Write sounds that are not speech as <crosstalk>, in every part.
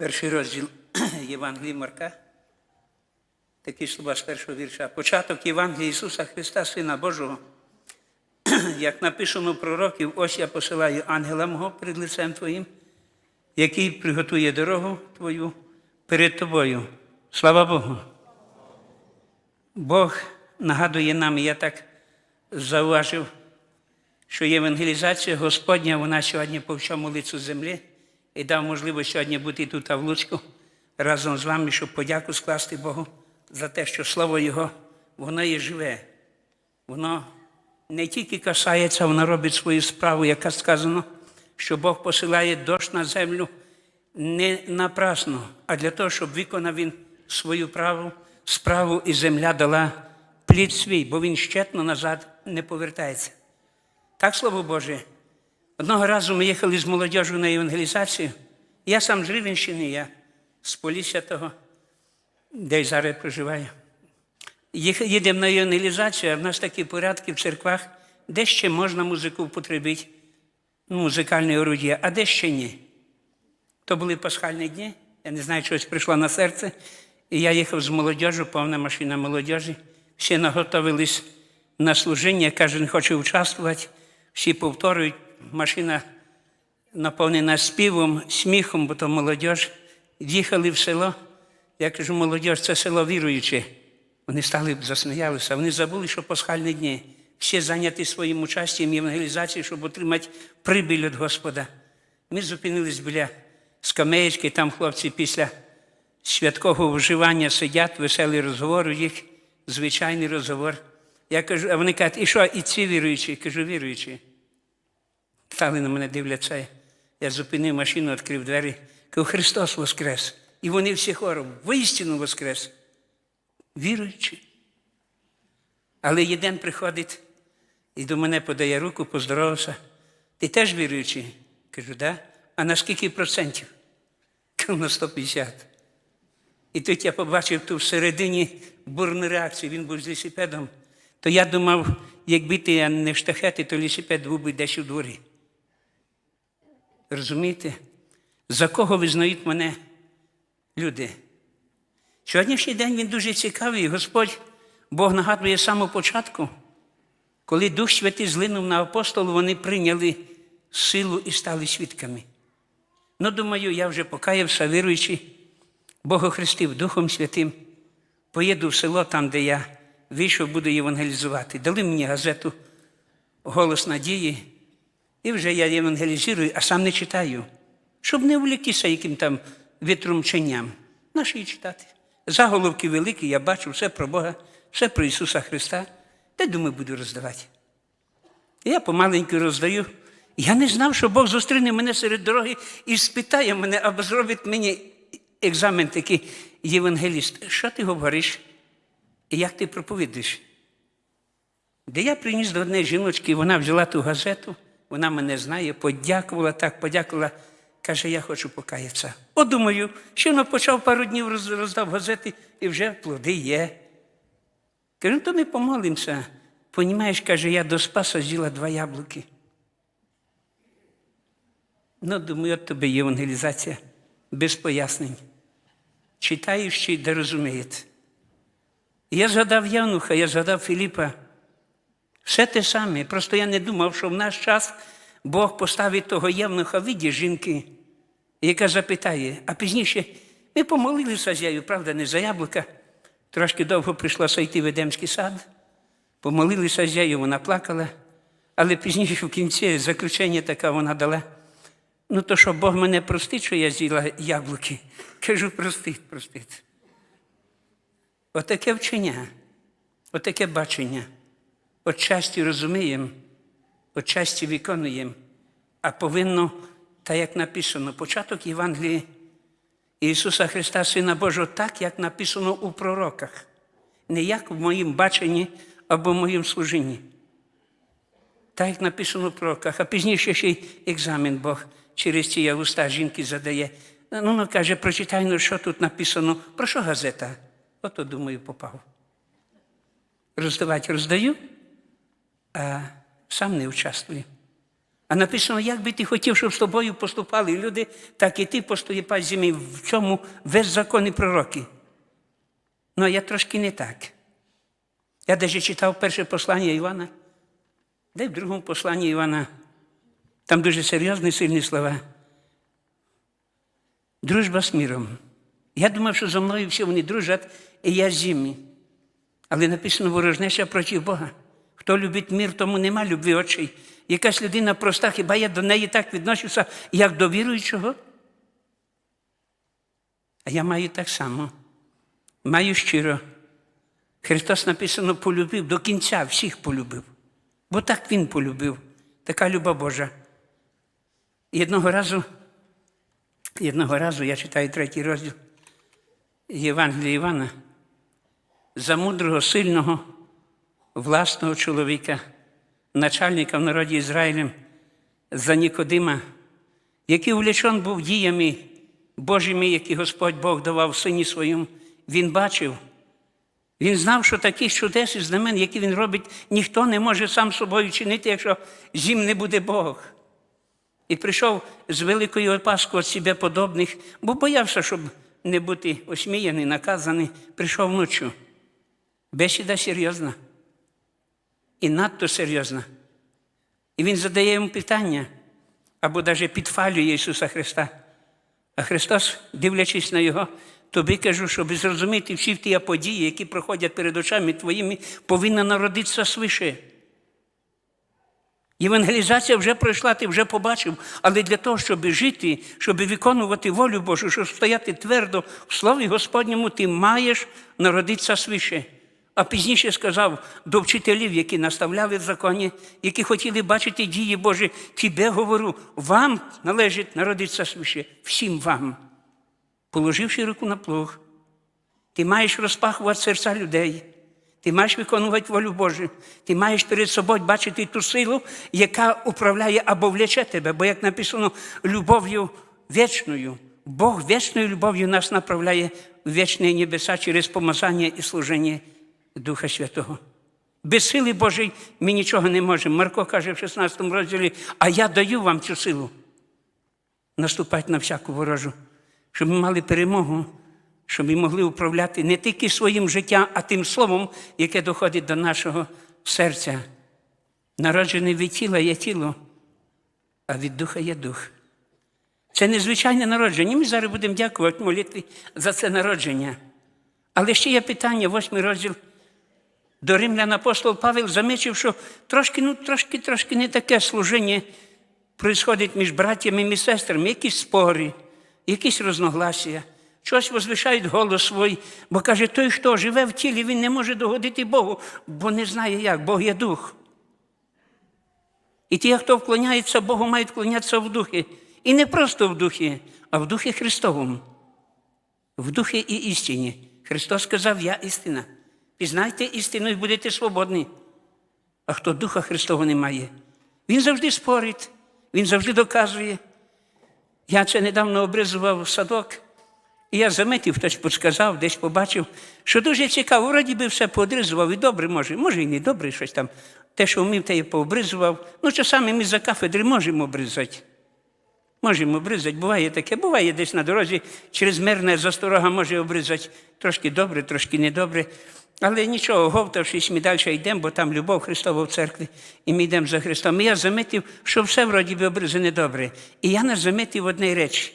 Перший розділ <clears throat> Євангелії Марка. Такі слова з першого вірша. Початок Євангелії Ісуса Христа, Сина Божого. <clears throat> Як написано в пророків, ось я посилаю ангела мого перед лицем Твоїм, який приготує дорогу Твою перед Тобою. Слава Богу. Бог нагадує нам, я так зауважив, що євангелізація Господня, вона сьогодні по всьому лицю землі і дав можливість сьогодні бути тут, в Луцьку, разом з вами, щоб подяку скласти Богу за те, що Слово Його, воно є живе. Воно не тільки касається, воно робить свою справу, яка сказано, що Бог посилає дощ на землю не напрасно, а для того, щоб виконав він свою праву, справу, і земля дала плід свій, бо він щетно назад не повертається. Так, слово Боже. Одного разу ми їхали з молодежю на евангелізацію. Я сам з Рівенщини, я з Полісся того, де й зараз проживаю. Їдемо на евангелізацію, а в нас такі порядки в церквах, де ще можна музику употребити, ну, музикальне орудія, а де ще ні. То були пасхальні дні, я не знаю, щось прийшло на серце. І я їхав з молодежю, повна машина молодежі. Всі наготовились на служіння, кожен хоче участвувати, всі повторюють, машина наповнена співом, сміхом, бо то молодь. Їхали в село. Я кажу, молодь, це село віруюче. Вони стали засміялися, вони забули, що пасхальні дні. Всі зайняті своїм участям в євангелізації, щоб отримати прибіль від Господа. Ми зупинились біля скамеєчки, там хлопці після святкового вживання сидять, веселий розговор у їх, звичайний розговор. Я кажу, а вони кажуть, і що, і ці віруючі? Кажу, віруючі. Стали на мене дивляться. Я зупинив машину, відкрив двері. Кажу, Христос Воскрес. І вони всі хором, воістину Воскрес. Віруючі. Але один приходить і до мене подає руку, поздоровався. Ти теж віруючий? Кажу, да. А на скільки процентів? Кажу, на 150. І тут я побачив ту всередині бурну реакцію, він був з лісіпедом. То я думав, якби ти не в штахети, то лісіпед був би десь у дворі. Розумієте? За кого визнають мене люди? Сьогоднішній день він дуже цікавий. Господь Бог нагадує з самого початку, коли Дух Святий злинув на апостолу, вони прийняли силу і стали свідками. Ну, думаю, я вже покаявся, віруючи, Бог охрестив Духом Святим. Поїду в село, там, де я вийшов, буду євангелізувати. Дали мені газету Голос надії, і вже я євангелізую, а сам не читаю, щоб не увліктися яким там вітрумченням. Нащо її читати? Заголовки великі, я бачу все про Бога, все про Ісуса Христа. Та думаю, буду роздавати. Я помаленьку роздаю. Я не знав, що Бог зустріне мене серед дороги і спитає мене, або зробить мені екзамен такий євангеліст. Що ти говориш? І як ти проповідуєш? Де я приніс до однієї жіночки, вона взяла ту газету, вона мене знає, подякувала, так подякувала. Каже, я хочу покаятися. От думаю, що почав пару днів роздав газети і вже плоди є. Кажу, «Ну, то ми помолимося. Понімаєш, каже, я до Спаса з'їла два яблуки. Ну, думаю, от тобі євангелізація без пояснень. Читаючи, де розумієте. Я згадав Януха, я згадав Філіпа. Все те саме. Просто я не думав, що в наш час Бог поставить того євнуха в віді жінки, яка запитає, а пізніше ми помолилися з нею, правда, не за яблука. Трошки довго прийшлося йти в Едемський сад, помолилися з нею, вона плакала, але пізніше в кінці заключення таке вона дала. Ну, то що Бог мене простить, що я з'їла яблуки. Кажу, простить, простить. Отаке вчення, отаке бачення. Отчасті розуміємо, отчасті виконуємо, а повинно, так як написано, початок Євангелії Ісуса Христа, Сина Божого, так, як написано у пророках, не як в моїм баченні або в моїм служінні. Так, як написано в пророках, а пізніше ще й екзамен Бог через ці уста жінки задає. Ну, ну каже, прочитай, ну що тут написано, про що газета? Ото, думаю, попав. Роздавати роздаю, а сам не участвую. А написано, як би ти хотів, щоб з тобою поступали люди, так і ти поступай зі мною. В цьому весь закон і пророки. Ну, а я трошки не так. Я навіть читав перше послання Івана, де в другому посланні Івана. Там дуже серйозні, сильні слова. Дружба з міром. Я думав, що зо мною всі вони дружать, і я з ними. Але написано ворожнеча проти Бога. Хто любить мір, тому нема любви очей. Якась людина проста, хіба я до неї так відношуся, як до віруючого? А я маю так само. Маю щиро. Христос написано полюбив до кінця, всіх полюбив. Бо так Він полюбив. Така люба Божа. І одного разу, одного разу я читаю третій розділ Євангелія Івана за мудрого, сильного, власного чоловіка, начальника в народі Ізраїлем, за Нікодима, який увлечен був діями Божими, які Господь Бог давав сині своїм, він бачив. Він знав, що такі чудес і знамен, які він робить, ніхто не може сам собою чинити, якщо зім не буде Бог. І прийшов з великою опаскою від себе подобних, бо боявся, щоб не бути осміяний, наказаний, прийшов вночі. Бесіда серйозна. І надто серйозна. І він задає йому питання, або навіть підфалює Ісуса Христа. А Христос, дивлячись на Його, тобі кажу, щоб зрозуміти всі ті події, які проходять перед очами твоїми, повинна народитися свише. Євангелізація вже пройшла, ти вже побачив, але для того, щоб жити, щоб виконувати волю Божу, щоб стояти твердо в Слові Господньому, ти маєш народитися свише. А пізніше сказав до вчителів, які наставляли в законі, які хотіли бачити дії Божі, тебе говорю, вам належить народитися свише, всім вам. Положивши руку на плуг, ти маєш розпахувати серця людей. Ти маєш виконувати волю Божу. Ти маєш перед собою бачити ту силу, яка управляє або влече тебе. Бо, як написано, любов'ю вічною. Бог вічною любов'ю нас направляє в вічні небеса через помазання і служення Духа Святого. Без сили Божої ми нічого не можемо. Марко каже в 16 розділі, а я даю вам цю силу наступати на всяку ворожу, щоб ми мали перемогу щоб ми могли управляти не тільки своїм життям, а тим словом, яке доходить до нашого серця. Народжений від тіла є тіло, а від духа є дух. Це незвичайне народження. Ми зараз будемо дякувати молитві за це народження. Але ще є питання, восьмий розділ. До римлян апостол Павел замічив, що трошки, ну, трошки, трошки не таке служення происходить між братями і сестрами, якісь спори, якісь розногласія. Щось возвишають голос свій, бо каже, той, хто живе в тілі, він не може догодити Богу, бо не знає як, Бог є дух. І ті, хто вклоняється Богу, мають вклонятися в духі. І не просто в духі, а в духі Христовому. В духі і істині. Христос сказав, я істина. Пізнайте істину і будете свободні. А хто Духа Христового не має, він завжди спорить, він завжди доказує. Я це недавно обризував садок. І я замітив, хтось підсказав, десь побачив, що дуже цікаво, вроді би все поодризував і добре може, може і не добре щось там. Те, що вмів, те я пообризував. Ну, часами ми за кафедри можемо обризати. Можемо обризати. Буває таке, буває десь на дорозі, через мирне засторога може обризати. Трошки добре, трошки недобре. Але нічого, говтавшись, ми далі йдемо, бо там любов Христова в церкві, і ми йдемо за Христом. І я замітив, що все вроді би обризане добре. І я не замітив однієї речі.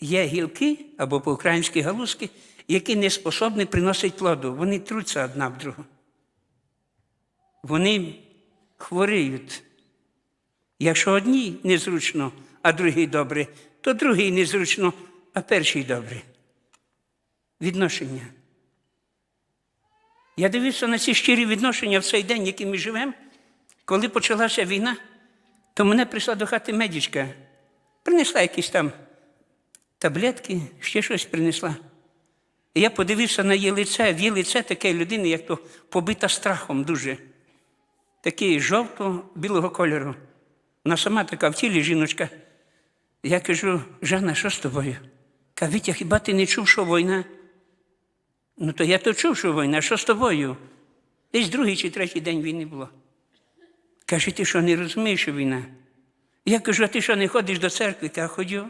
Є гілки або по-українськи галузки, які не способні приносити плоду. Вони труться одна в другу. Вони хворіють. Якщо одній незручно, а другій добре, то другій незручно, а першій добре. Відношення. Я дивився на ці щирі відношення в цей день, який ми живемо. Коли почалася війна, то мене прийшла до хати медичка, принесла якісь там таблетки, ще щось принесла. І я подивився на її лице, в її лице таке людини, як то побита страхом дуже. Такий жовто-білого кольору. Вона сама така в тілі жіночка. Я кажу, Жанна, що з тобою? Каже, Вітя, хіба ти не чув, що війна? Ну, то я то чув, що війна, що з тобою? Десь другий чи третій день війни було. Каже, ти що не розумієш, що війна? Я кажу, а ти що не ходиш до церкви? Каже, ходжу.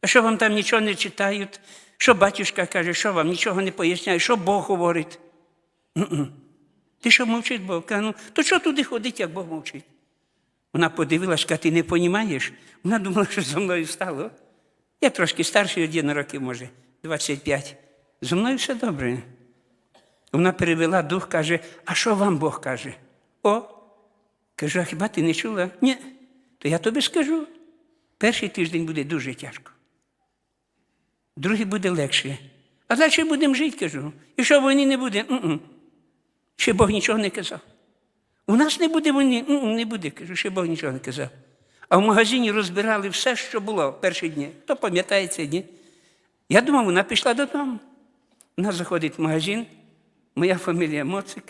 А що вам там нічого не читають? Що батюшка каже, що вам нічого не поясняє, що Бог говорить? «М-м». Ти що мовчить Бог? Каже, ну, то що туди ходить, як Бог мовчить? Вона подивилась, каже, ти не розумієш? Вона думала, що зі мною стало. Я трошки старший, один років, може, 25. Зі мною все добре. Вона перевела дух, каже, а що вам Бог каже? О, кажу, а хіба ти не чула? Ні. То я тобі скажу. Перший тиждень буде дуже тяжко. Другий буде легше. А далі будемо жити, кажу. І що війни не буде? М-м. Ще Бог нічого не казав. У нас не буде війни, М-м, не буде, кажу, ще Бог нічого не казав. А в магазині розбирали все, що було в перші дні. Хто пам'ятає ці дні? Я думав, вона пішла додому. Вона заходить в магазин, моя фамілія Моцик.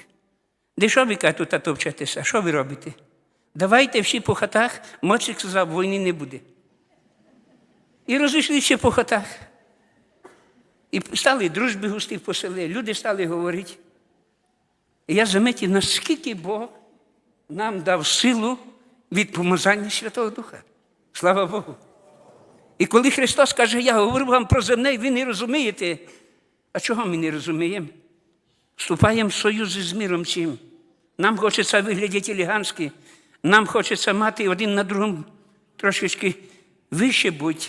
Де що ви каже, тут товчетеся? Що ви робите? Давайте всі по хатах, Моцик сказав, війни не буде. І розійшлися по хатах. І стали дружби густі по селі, люди стали говорити. І я замітив, наскільки Бог нам дав силу від помазання Святого Духа. Слава Богу. І коли Христос каже, я говорю вам про земне, ви не розумієте. А чого ми не розуміємо? Вступаємо в союз з миром цим. Нам хочеться виглядати елегантськи, нам хочеться мати один на другому трошечки вище бути.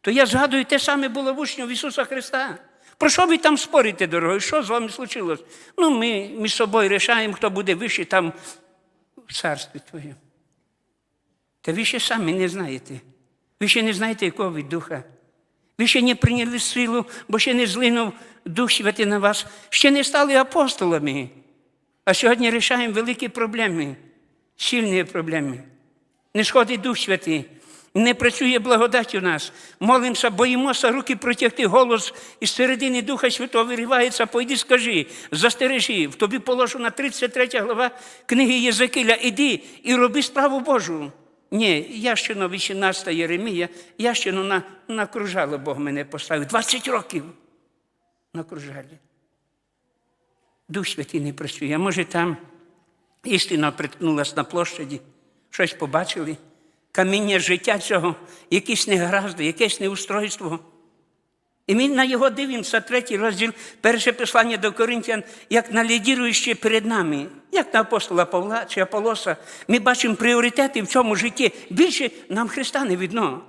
То я згадую, те саме було в учнів Ісуса Христа. Про що ви там спорите, дорогой? Що з вами случилось? Ну, ми між собою рішаємо, хто буде вище там в царстві Твоєму. Та ви ще самі не знаєте. Ви ще не знаєте, якого ви духа. Ви ще не прийняли силу, бо ще не злинув Дух Святий на вас, ще не стали апостолами. А сьогодні рішаємо великі проблеми, сильні проблеми. Не сходить Дух Святий, не працює благодать у нас. Молимося, боїмося руки протягти, голос із середини Духа Святого виривається, пойди скажи, застережи, в тобі положена 33 глава книги Єзекиля, іди і роби справу Божу. Ні, я ще на 18 Єремія, я ще на, на кружало Бог мене поставив. 20 років на кружалі. Дух Святий не працює. А може там істина приткнулася на площаді, щось побачили. Каміння життя цього, якісь негаразди, якесь неустройство. І ми на його дивимося, третій розділ, перше послання до Коринтян, як на лідіруюче перед нами, як на апостола Павла чи Аполоса. Ми бачимо пріоритети в цьому житті. Більше нам Христа не видно.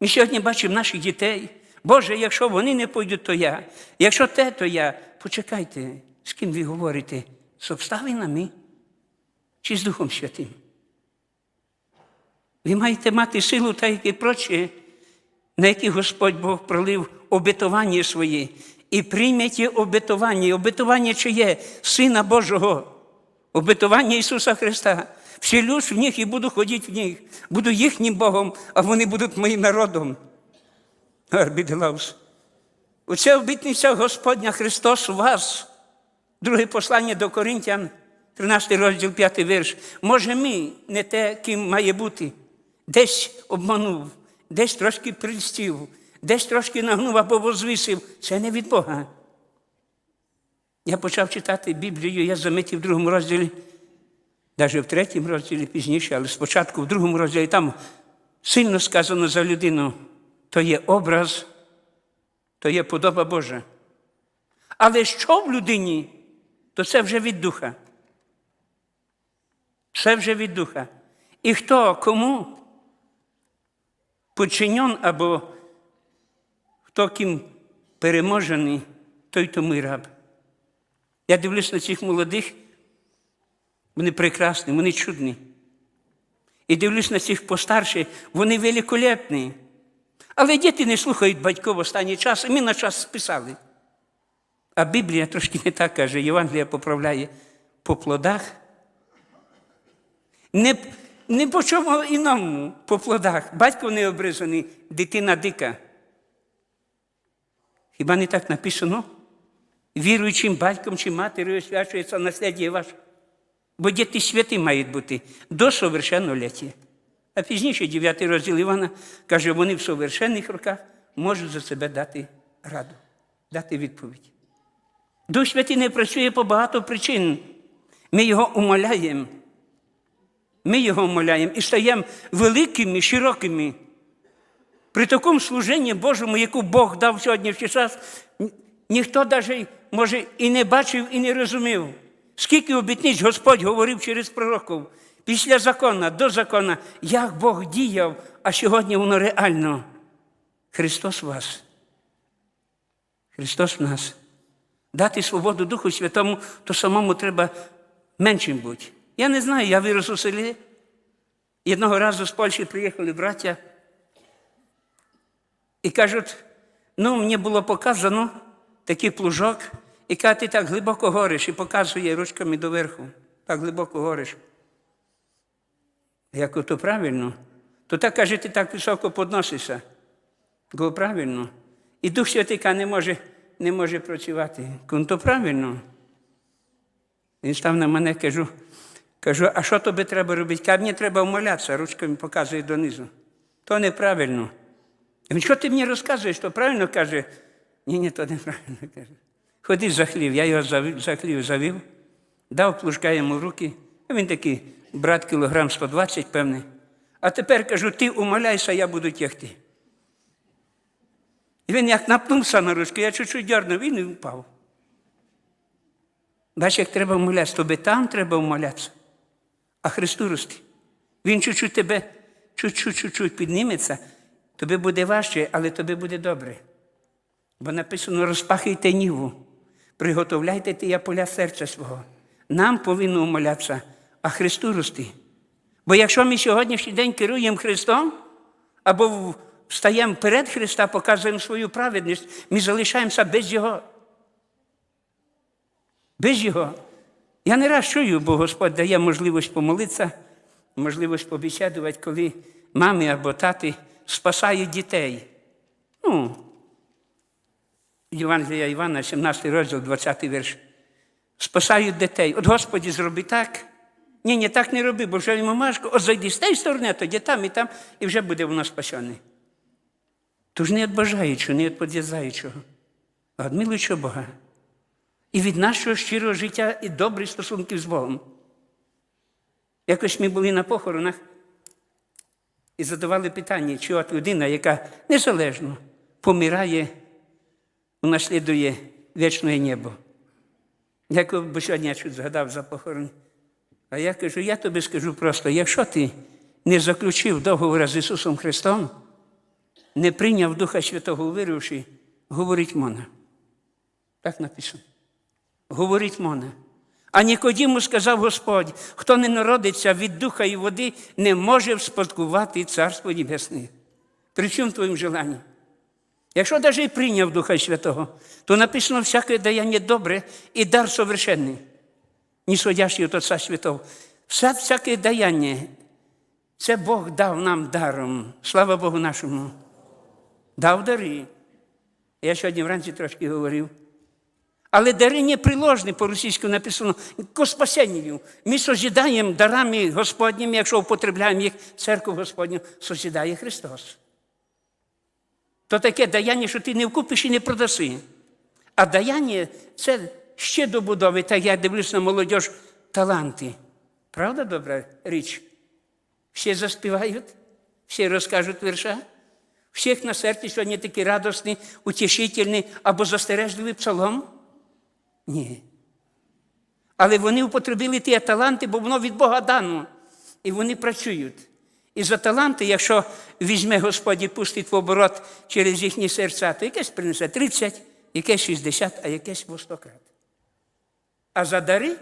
Ми сьогодні бачимо наших дітей. Боже, якщо вони не пойдуть, то я. Якщо те, то я. Почекайте, з ким ви говорите? З обставинами чи з Духом Святим? Ви маєте мати силу, та як і прочі, на які Господь Бог пролив обетування своє. І прийняті обетування. Обетування чиє? Сина Божого, обетування Ісуса Христа. Вселюсь в них і буду ходити в них. Буду їхнім Богом, а вони будуть моїм народом. Арбіделаус. Оце обітниця Господня Христос у вас. Друге послання до Коринтян, 13 розділ, 5 вірш. Може, ми не те, ким має бути. Десь обманув, десь трошки прильстів, десь трошки нагнув або возвисив. Це не від Бога. Я почав читати Біблію, я замітив в другому розділі, навіть в третьому розділі пізніше, але спочатку в другому розділі там сильно сказано за людину. То є образ, то є подоба Божа. Але що в людині, то це вже від духа. Це вже від духа. І хто кому подчинен або хто ким переможений, той тому й раб. Я дивлюсь на цих молодих, вони прекрасні, вони чудні. І дивлюсь на цих постарших, вони великолепні. Але діти не слухають батьків в останній час, і ми на час списали. А Біблія трошки не так каже, Євангелія поправляє по плодах. Не, не по чому іному, по плодах. Батько не обрізаний, дитина дика. Хіба не так написано? Віруючим батьком чи матір'ю освячується наслідя ваше. Бо діти святі мають бути до совершенноліття. А пізніше, 9 розділ Івана, каже, вони в совершенних роках можуть за себе дати раду, дати відповідь. Дух Святий не працює по багато причин. Ми його умоляємо, Ми його моляємо і стаємо великими, широкими. При такому служенні Божому, яку Бог дав сьогоднішній час, ніхто навіть, може, і не бачив, і не розумів. Скільки обітниць Господь говорив через пророків, після закона, до закона, як Бог діяв, а сьогодні воно реально. Христос вас. Христос в нас. Дати свободу Духу Святому, то самому треба меншим бути. Я не знаю, я вирос у селі. Одного разу з Польщі приїхали браття. І кажуть, ну, мені було показано такий плужок, і каже, ти так глибоко гориш, і показує ручками доверху. Так глибоко гориш. Я кажу, то правильно. То так каже, ти так високо підносишся. Кажу, правильно. І Дух Святий не може, не може працювати. Кажу, то правильно. Він став на мене, кажу, кажу, а що тобі треба робити? Каже, мені треба вмолятися, ручками показує донизу. То неправильно. Він, що ти мені розказуєш, то правильно каже? Ні, ні, то неправильно <laughs> каже. Ходи за хлів. Я його за хлів завів, дав плужка йому руки. А Він такий, брат, кілограм 120, певний. А тепер кажу, ти умоляйся, я буду тягти. І він як напнувся на ручку, я чуть-чуть дернув, він і впав. Бачиш, як треба вмолятися, тобі там треба вмолятися, а Христу рости. Він чуть-чуть тебе, чуть-чуть підніметься, тобі буде важче, але тобі буде добре. Бо написано, розпахуйте ніву, приготовляйте тія поля серця свого. Нам повинно умолятися, а Христу рости. Бо якщо ми сьогоднішній день керуємо Христом, або встаємо перед Христа, показуємо свою праведність, ми залишаємося без Його. Без Його. Я не раз чую, бо Господь дає можливість помолитися, можливість побесідувати, коли мами або тати спасають дітей. Ну, Євангелія Івана, 17 розділ, 20 вірш. Спасають дітей. От Господі, зроби так. Ні, ні, так не роби, бо вже йому важко. От зайди з тієї сторони, а тоді там і там, і вже буде воно спасений. Тож не від бажаючого, не від подв'язаючого, а від милуючого Бога. І від нашого щирого життя і добрих стосунків з Богом. Якось ми були на похоронах і задавали питання, чи от людина, яка незалежно помирає, унаслідує вічне небо. Як бо сьогодні я чуть згадав за похорон. А я кажу, я тобі скажу просто, якщо ти не заключив договора з Ісусом Христом, не прийняв Духа Святого увіривши, говорить мона. Так написано. Говорить мона. А Нікодіму сказав Господь, хто не народиться від духа і води, не може вспадкувати Царство Небесне. При чому твоїм желанням? Якщо навіть і прийняв Духа Святого, то написано всяке даяння добре і дар совершенний, нісходящий від Отця Святого. Все всяке даяння, це Бог дав нам даром. Слава Богу нашому. Дав дари. Я сьогодні вранці трошки говорив. Але дари не приложні, по-російську написано ко спасенню. Ми созідаємо дарами Господніми, якщо употребляємо їх, церкву Господню созідає Христос. То таке даяння, що ти не вкупиш і не продаси. А даяння це ще добудови, так я дивлюсь на молодь, таланти. Правда добра річ? Всі заспівають, всі розкажуть вірша. Всіх на серці сьогодні такі радісні, утішительні або застережливий псалом? Ні. Але вони употребили ті таланти, бо воно від Бога дано. І вони працюють. І за таланти, якщо візьме Господь і пустить в оборот через їхні серця, то якесь принесе 30, якесь 60, а якесь в 100 крат. А за дари,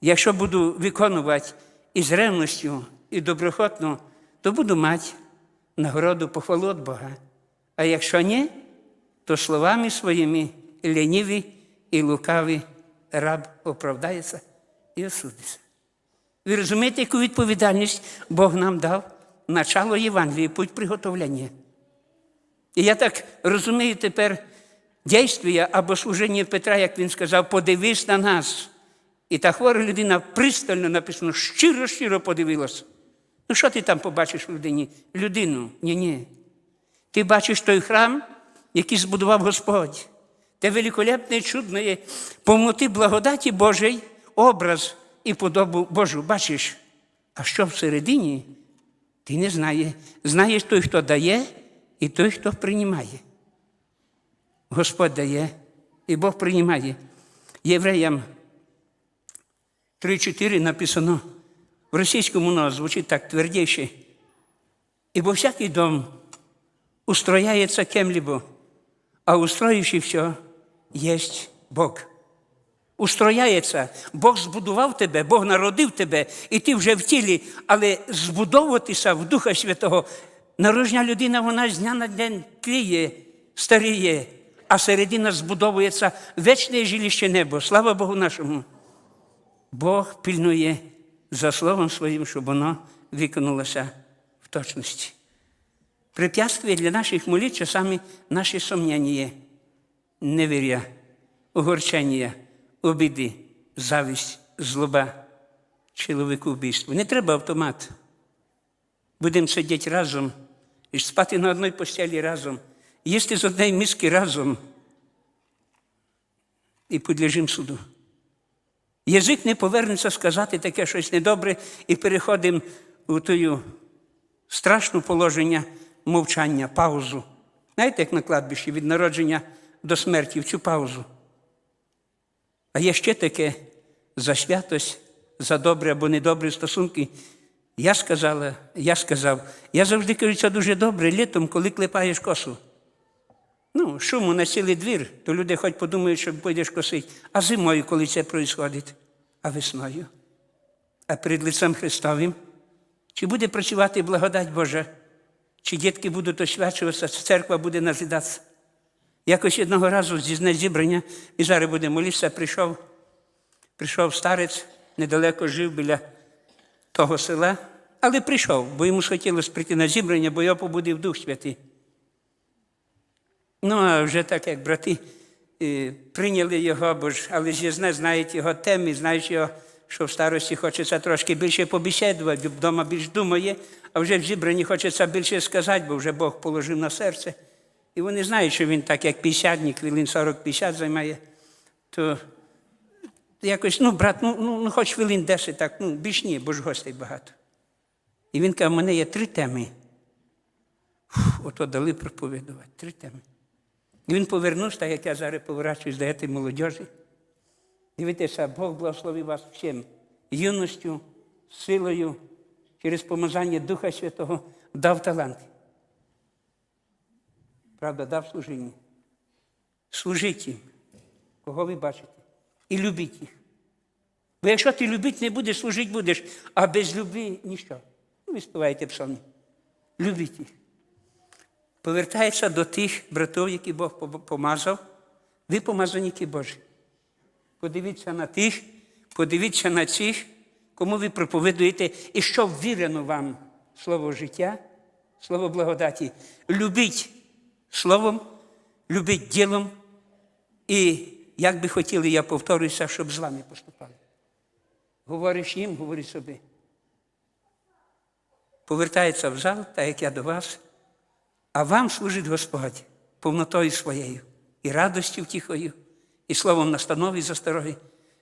якщо буду виконувати із ревністю і доброхотно, то буду мати нагороду похвалу від Бога. А якщо ні, то словами своїми лініві і лукаві раб оправдається і осудиться. Ви розумієте, яку відповідальність Бог нам дав? Начало Євангелії, путь приготовлення. І я так розумію тепер дійствія або служення Петра, як він сказав, подивись на нас. І та хвора людина пристально написано, щиро-щиро подивилась. Ну, що ти там побачиш в людині? Людину? Ні-ні. Ти бачиш той храм, який збудував Господь. Те великолепне, чудне, повноти благодаті Божий образ і подобу Божу. Бачиш, А що всередині, ти не знаєш. Знаєш той, хто дає, і той, хто приймає. Господь дає, і Бог приймає. Євреям 3-4 написано в російському воно звучить так твердіше. Ибо всякий дом устрояется кем-либо, а устроивший все есть Бог. Устрояється, Бог збудував тебе, Бог народив тебе, і ти вже в тілі, але збудовуватися в Духа Святого. Народжня людина, вона з дня на день тліє, старіє, а середина збудовується вечне жилище небо. Слава Богу нашому. Бог пильнує за словом своїм, щоб воно виконалося в точності. Препятствие для наших молитв часами наші сомнення, невір'я, огорчення, обіди, зависть, злоба, чоловікобійство. Не треба автомат. Будемо сидіти разом і спати на одній постелі разом, їсти з однієї миски разом і підлежимо суду. Язик не повернеться сказати таке щось недобре і переходимо у тую страшне положення мовчання, паузу. Знаєте, як на кладбищі від народження до смерті в цю паузу. А є ще таке за святость, за добре або недобрі стосунки. Я сказала, я сказав, я завжди кажу, це дуже добре літом, коли клепаєш косу. Ну, шуму на цілий двір, то люди хоч подумають, що підеш косити. А зимою, коли це відбувається, а весною. А перед лицем Христовим, чи буде працювати благодать Божа, чи дітки будуть освячуватися, церква буде назидатися. Якось одного разу зі зібрання, і зараз буде молитися, прийшов, прийшов старець, недалеко жив біля того села, але прийшов, бо йому хотілося прийти на зібрання, бо його побудив Дух Святий. Ну, а вже так, як брати е, прийняли його, бо ж, але ж не знають його теми, знають його, що в старості хочеться трошки більше побесідувати, вдома більш думає, а вже в зібранні хочеться більше сказати, бо вже Бог положив на серце. І вони знають, що він так, як п'ятдесятник, хвилин 40-50 займає, то якось, ну, брат, ну, ну, ну хоч хвилин 10, так, ну, більш ні, бо ж гостей багато. І він каже, в мене є три теми. Фух, ото дали проповідувати, три теми. І він повернувся, так як я зараз поворачуюсь до цієї молодежі. Дивіться, Бог благословив вас всім юністю, силою, через помазання Духа Святого дав таланти. Правда, дав служіння. Служіть їм, кого ви бачите, і любіть їх. Бо якщо ти любити не будеш, служити будеш, а без любві ніщо. Ну, ви співаєте псалми. Любіть їх повертається до тих братів, які Бог помазав. Ви помазаніки Божі. Подивіться на тих, подивіться на цих, кому ви проповідуєте, і що ввірено вам слово життя, слово благодаті. Любіть словом, любіть ділом. І як би хотіли, я повторююся, щоб з вами поступали. Говориш їм, говори собі. Повертається в зал, так як я до вас. А вам служить Господь повнотою своєю, і радостю втіхою, і словом настанови застороги,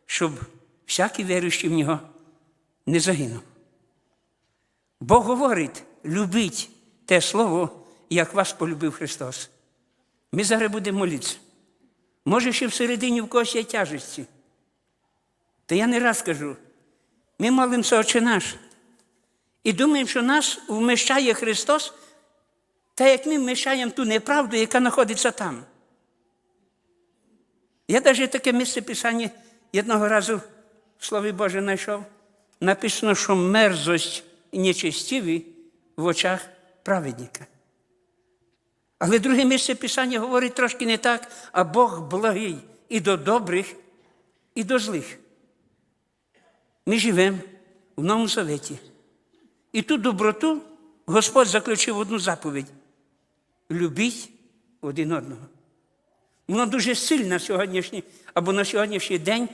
щоб всякий віруючий в нього не загинув. Бог говорить, любіть те слово, як вас полюбив Христос. Ми зараз будемо молитися. Може, ще всередині в когось є тяжесті. Та я не раз кажу, ми молимося Отче наш. І думаємо, що нас вміщає Христос та як ми мішаємо ту неправду, яка знаходиться там. Я навіть таке місце писання одного разу в Слові Боже знайшов. Написано, що мерзость і нечестиві в очах праведника. Але друге місце Писання говорить трошки не так, а Бог благий і до добрих, і до злих. Ми живемо в Новому Заветі. І ту доброту Господь заключив одну заповідь любіть один одного. Воно дуже сильна сьогоднішній, або на сьогоднішній день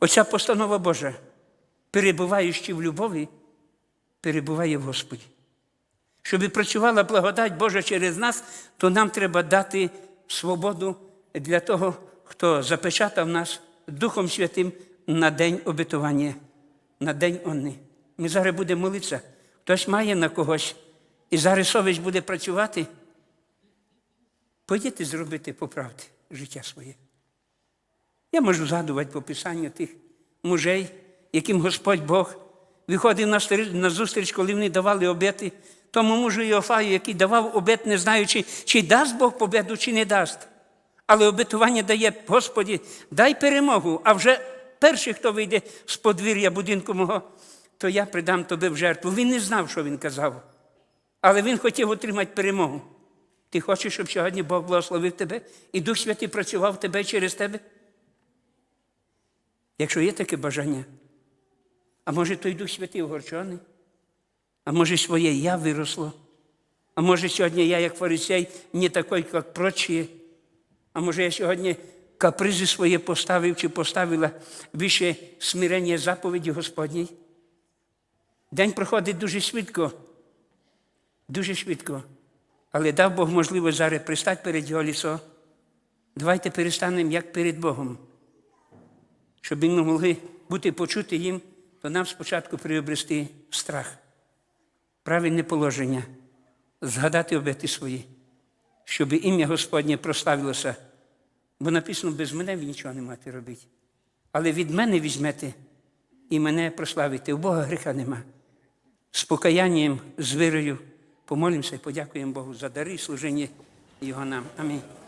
оця постанова Божа, перебуваючи в любові, перебуває в Господі. Щоб працювала благодать Божа через нас, то нам треба дати свободу для того, хто запечатав нас Духом Святим на день обетування, на день Онни. Ми зараз будемо молитися. Хтось має на когось, і зараз совість буде працювати. Пойдіть зробити, поправте життя своє. Я можу згадувати по писанню тих мужей, яким Господь Бог виходив на зустріч, коли вони давали обети, тому мужу Іофаю, який давав обет, не знаючи, чи дасть Бог победу, чи не дасть. Але обетування дає, Господі, дай перемогу, а вже перший, хто вийде з подвір'я будинку мого, то я придам тобі в жертву. Він не знав, що він казав, але він хотів отримати перемогу. Ти хочеш, щоб сьогодні Бог благословив тебе і Дух Святий працював тебе через тебе? Якщо є таке бажання, а може той Дух Святий огорчений, а може своє я виросло, а може сьогодні я, як фарисей, не такий, як прочі, а може я сьогодні капризи своє поставив чи поставила вище смирення заповіді Господній. День проходить дуже швидко, дуже швидко. Але дав Бог можливість зараз пристати перед його лісо. Давайте перестанемо як перед Богом. Щоб ми могли бути почути їм, то нам спочатку приобрести страх, правильне положення, згадати обети свої, щоб ім'я Господнє прославилося. Бо написано, без мене ви нічого не маєте робити. Але від мене візьмете і мене прославите. У Бога гріха нема. З покаянням, з вірою помолимося і подякуємо Богу за дари і служення Його нам. Амінь.